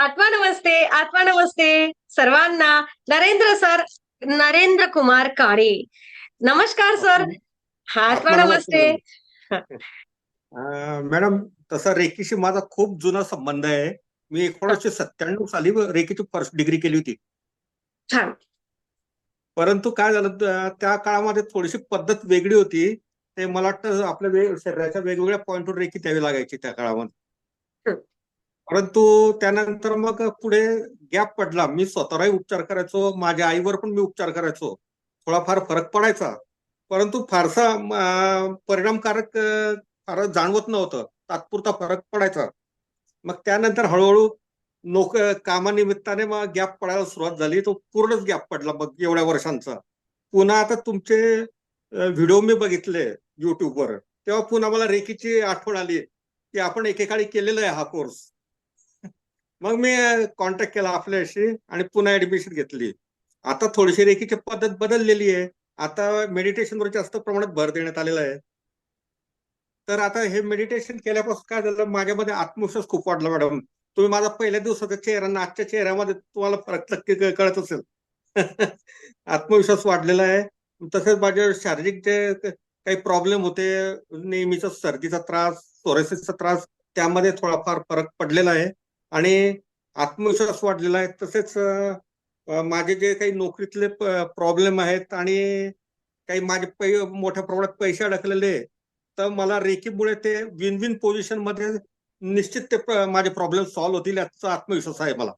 आत्मा नमस्ते आत्मा नमस्ते. सर्वांना नरेंद्र सर नरेंद्र कुमार काळे. नमस्कार सर. हा आत्मा नमस्ते. मॅडम तसा रेकीशी माझा खूप जुना संबंध आहे. मी एकोणीसशे सत्त्याण्णव साली रेकीची फर्स्ट डिग्री केली होती. छान. परंतु काय झालं त्या काळामध्ये थोडीशी पद्धत वेगळी होती. ते मला वाटतं आपल्या शरीराच्या वेगवेगळ्या पॉईंटवर रेकी द्यावी लागायची त्या काळामध्ये. हं. परंतु त्यानंतर मग पुढे गॅप पडला. मी स्वतःलाही उपचार करायचो. माझ्या आईवर पण मी उपचार करायचो. थोडाफार फरक पडायचा. परंतु फारसा परिणामकारक फार जाणवत नव्हतं. तात्पुरता फरक पडायचा. मग त्यानंतर हळूहळू नोक कामानिमित्ताने मग गॅप पडायला सुरुवात झाली. तो पूर्णच गॅप पडला मग एवढ्या वर्षांचा. पुन्हा आता तुमचे व्हिडिओ मी बघितले युट्यूबवर तेव्हा पुन्हा मला रेकीची आठवण आली की आपण एकेकाळी केलेला आहे हा कोर्स मग मी कॉन्टॅक्ट केला आपल्याशी आणि पुन्हा ऍडमिशन घेतली. आता थोडीशी रेखीची पद्धत बदललेली आहे. आता मेडिटेशनवर जास्त प्रमाणात भर देण्यात आलेला आहे. तर आता हे मेडिटेशन केल्यापासून काय झालं? माझ्यामध्ये आत्मविश्वास खूप वाढला मॅडम तुम्ही माझा पहिल्या दिवसाचा चेहरा आजच्या चेहऱ्यामध्ये तुम्हाला फरक नक्की कळत असेल. आत्मविश्वास वाढलेला आहे. तसेच माझे शारीरिक जे काही प्रॉब्लेम होते नेहमीचा सर्दीचा त्रास सोरेसिसचा त्रास त्यामध्ये थोडाफार फरक पडलेला आहे. आणि आत्मविश्वास वाढलेला आहे. तसेच माझे जे काही नोकरीतले प्रॉब्लेम आहेत आणि काही माझे पै मोठ्या प्रमाणात पैसे अडकलेले तर मला रेकीमुळे ते विन विन पोझिशनमध्ये निश्चित ते माझे प्रॉब्लेम सॉल्व्ह होतील याचा आत्मविश्वास आहे मला.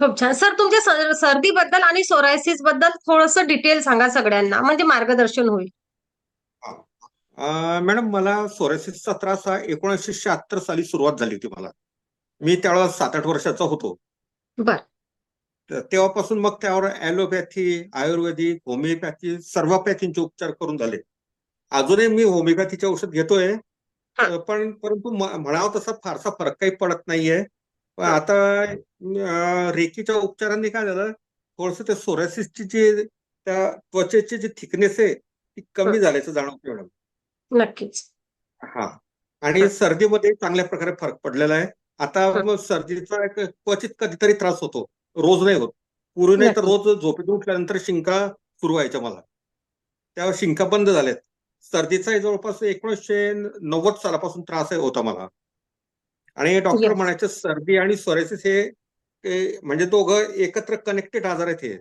खूप छान. सर तुमच्या सर्दी बद्दल आणि सोरायसिसबद्दल थोडस डिटेल सांगा सगळ्यांना. म्हणजे मार्गदर्शन होईल. मॅडम मला सोरेसिसचा त्रास हा एकोणीसशे शहात्तर साली सुरुवात झाली होती मला. मी त्यावेळेला सात आठ वर्षाचा होतो. बर. तर तेव्हापासून मग त्यावर ॲलोपॅथी आयुर्वेदिक होमिओपॅथी सर्वपॅथींचे उपचार करून झाले. अजूनही मी होमिओपॅथीचे औषध घेतोय. पण परंतु म्हणावं तसा फारसा फरक काही पडत नाहीये. पण आता रेकीच्या उपचारांनी काय झालं? थोडस ते सोरासिसची जी त्या त्वचेची जी थिकनेस आहे ती कमी झाल्याचं जाणवतं मॅडम. नक्कीच. हा. आणि सर्दीमध्ये चांगल्या प्रकारे फरक पडलेला आहे. आता सर्दीचा एक क्वचित कधीतरी त्रास होतो. रोज नाही होत. पूर्वी नाही तर रोज झोपेतून उठल्यानंतर शिंका सुरू व्हायच्या मला. तेव्हा शिंका बंद झाल्यात. सर्दीचा जवळपास एकोणीसशे नव्वद सालापासून त्रास होता मला. आणि डॉक्टर. म्हणायचे सर्दी आणि सोरेसिस हे म्हणजे दोघं एकत्र कनेक्टेड आजार आहेत हे.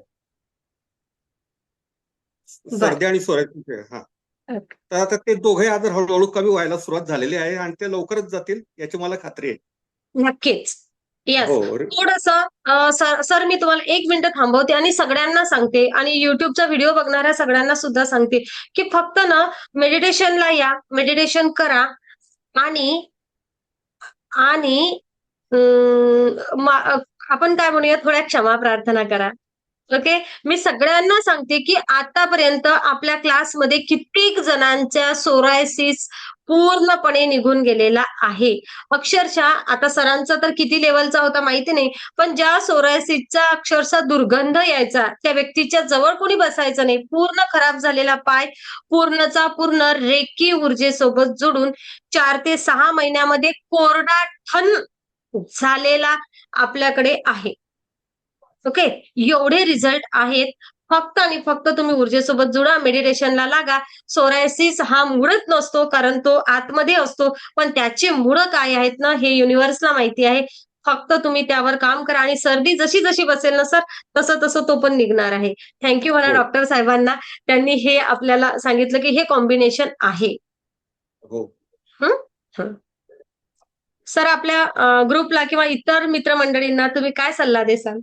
सर्दी आणि सोरेसिस हे, हा. तर आता ते दोघे आजार हळूहळू कमी व्हायला सुरुवात झालेली आहे आणि ते लवकरच जातील याची मला खात्री आहे. नक्कीच. येस हो थोडस सर मी तुम्हाला एक मिनिट थांबवते आणि सगळ्यांना सांगते आणि युट्यूबचा व्हिडिओ बघणाऱ्या सगळ्यांना सुद्धा सांगते की फक्त ना मेडिटेशनला या मेडिटेशन करा आणि आणि आपण काय म्हणूया थोड्या क्षमा प्रार्थना करा. ओके मी सगळ्यांना सांगते की आतापर्यंत आपल्या क्लासमध्ये कित्येक जणांच्या सोरायसिस पूर्णपणे निघून गेलेला आहे. अक्षरशः आता सरांचा तर किती लेवलचा होता माहिती नाही पण ज्या सोरायसिसचा अक्षरशः दुर्गंध यायचा त्या व्यक्तीच्या जवळ कोणी बसायचं नाही. पूर्ण खराब झालेला पाय पूर्णचा पूर्ण रेकी ऊर्जेसोबत जोडून चार ते सहा महिन्यामध्ये कोरडा ठन झालेला आपल्याकडे आहे. ओके एवढे रिझल्ट आहेत. फक्त आणि फक्त तुम्ही ऊर्जेसोबत जुळा. मेडिटेशनला लागा. सोरायसिस हा मुळच नसतो कारण तो आतमध्ये असतो. पण त्याची मुळं काय आहेत ना हे युनिव्हर्सला माहिती आहे. फक्त तुम्ही त्यावर काम करा आणि सर्दी जशी जशी बसेल ना सर तसं तसं तो पण निघणार आहे. थँक्यू म्हणा हो. डॉक्टर साहेबांना. त्यांनी हे आपल्याला सांगितलं की हे कॉम्बिनेशन आहे. हो. सर आपल्या ग्रुपला किंवा इतर मित्रमंडळींना तुम्ही काय सल्ला देसाल?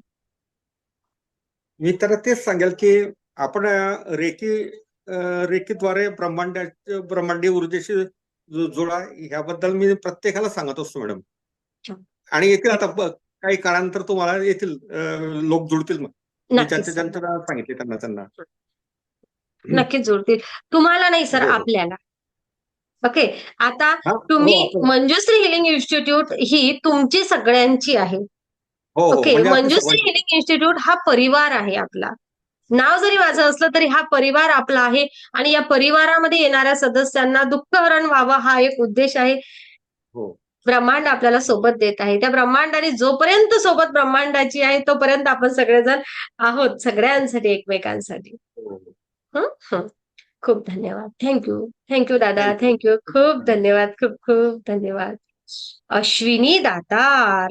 मी तर तेच सांगेल की आपण रेकी रेकीद्वारे ब्रह्मांडा ब्रह्मांडीय ऊर्जेशी जु- जुळा ह्याबद्दल मी प्रत्येकाला सांगत असतो मॅडम. आणि येतील आता काही काळानंतर तुम्हाला येतील लोक जुळतील मग. सर. ज्यांच्या सांगितले त्यांना त्यांना. नक्कीच जुळतील तुम्हाला नाही सर हो, हो. आपल्याला. ओके. आता हा, तुम्ही हो, आपण- मंजुश्री हिलिंग इन्स्टिट्यूट ही तुमची सगळ्यांची आहे. हो हो ओके म्हणजे मंजुश्री हिलिंग इन्स्टिट्यूट हा परिवार आहे आपला. नाव जरी माझं असलं तरी हा परिवार आपला आहे आणि या परिवारामध्ये येणाऱ्या सदस्यांना दुःखहरण व्हावं हा एक उद्देश आहे. हो. ब्रह्मांड आपल्याला सोबत देत आहे. त्या ब्रह्मांडाने जोपर्यंत सोबत ब्रह्मांडाची आहे तोपर्यंत आपण सगळेजण आहोत सगळ्यांसाठी एकमेकांसाठी. हं? हं. खूप धन्यवाद. थँक्यू थँक्यू दादा. Thank you. थँक्यू खूप धन्यवाद. खूप खूप धन्यवाद. अश्विनी दातार.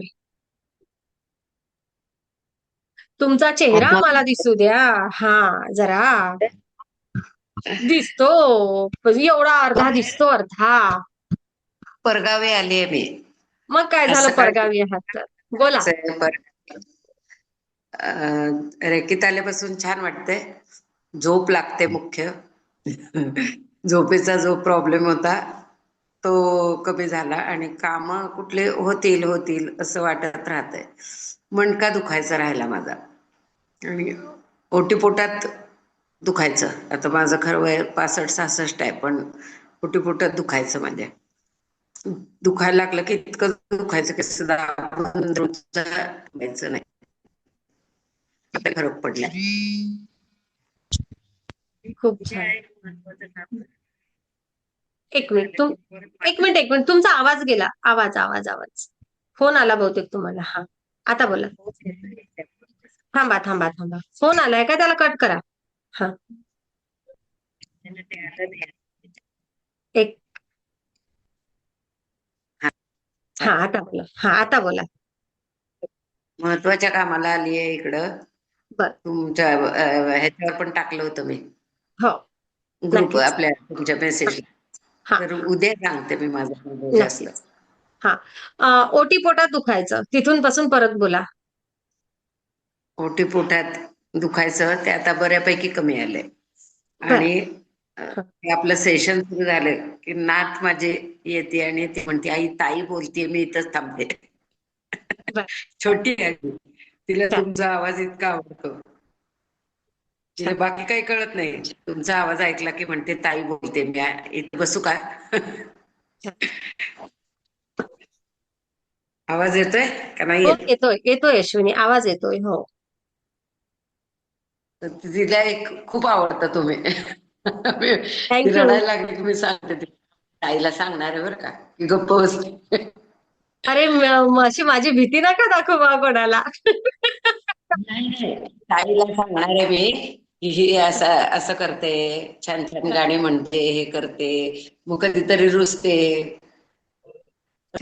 तुमचा चेहरा मला दिसू द्या. हा जरा. दिसतो. पण एवढा अर्धा दिसतो अर्धा. परगावी आली आहे मी. मग काय झालं परगावी आहात तर? बोला. रेकीत आल्यापासून छान वाटतंय. झोप लागते मुख्य. झोपेचा जो प्रॉब्लेम होता तो कमी झाला आणि काम कुठले होतील होतील असं वाटत राहतंय. मणका दुखायचा राहिला माझा. आणि ओटीपोटात दुखायचं. आता माझं खरं वय पासष्ट सहासष्ट आहे पण ओटीपोटात दुखायचं माझ्या. दुखायला लागलं की इतकं दुखायचं की व्हायचं नाही. फरक पडला. खूप छान. एक मिनिट तुम एक मिनिट एक मिनिट. तुमचा आवाज गेला. आवाज आवाज आवाज. फोन आला बहुतेक तुम्हाला. हा. आता बोला. थांबा थांबा थांबा. फोन आलाय का? त्याला कट करा. हा. एक हा आता बोला. हा आता बोला. महत्त्वाच्या कामाला आली आहे इकडं. बर. तुमच्या अं, ह्याच्यावर पण टाकलं होतं मी. हो. ग्रुप नक्कीच. आपल्या तुमच्या मेसेज तर उद्या सांगते मी माझा जास्त. अं, ओटी पोटात दुखायचं. तिथून पासून परत बोला. ओटी पोटात दुखायचं ते आता बऱ्यापैकी कमी आलंय. आणि आपलं सेशन सुरू झालं की नात माझी येते आणि ती म्हणते आई ताई बोलते मी इथंच थांबते. छोटी आहे. तिला. तुमचा आवाज इतका आवडतो. तिला बाकी काही कळत नाही. तुमचा आवाज ऐकला की म्हणते ताई बोलते मी इथे बसू का? आवाज येतोय का नाही हो येत येतोय येतोय अश्विनी आवाज येतोय हो. तर तिला एक खूप आवडतं तुम्ही. रडायला लागली मी सांगते ताईला सांगणार आहे बरं का की गप्प बसते अरे अशी माझी भीती नका दाखवू कोणाला. ताईला सांगणार आहे मी. की ही असं असं करते छान छान गाणी म्हणते हे करते मग कधीतरी रुसते.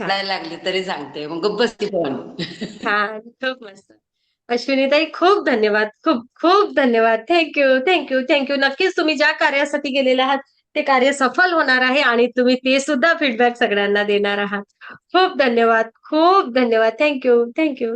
रडायला लागली तरी सांगते मग गप्प बसते पण. छान खूप मस्त. अश्विनीताई खूप धन्यवाद खूप खूप धन्यवाद. थँक्यू थँक्यू थँक्यू नक्कीच तुम्ही ज्या कार्यासाठी गेलेले आहात ते कार्य सफल होणार आहे आणि तुम्ही ते सुद्धा फीडबॅक सगळ्यांना देणार आहात. खूप धन्यवाद खूप धन्यवाद. Thank you thank you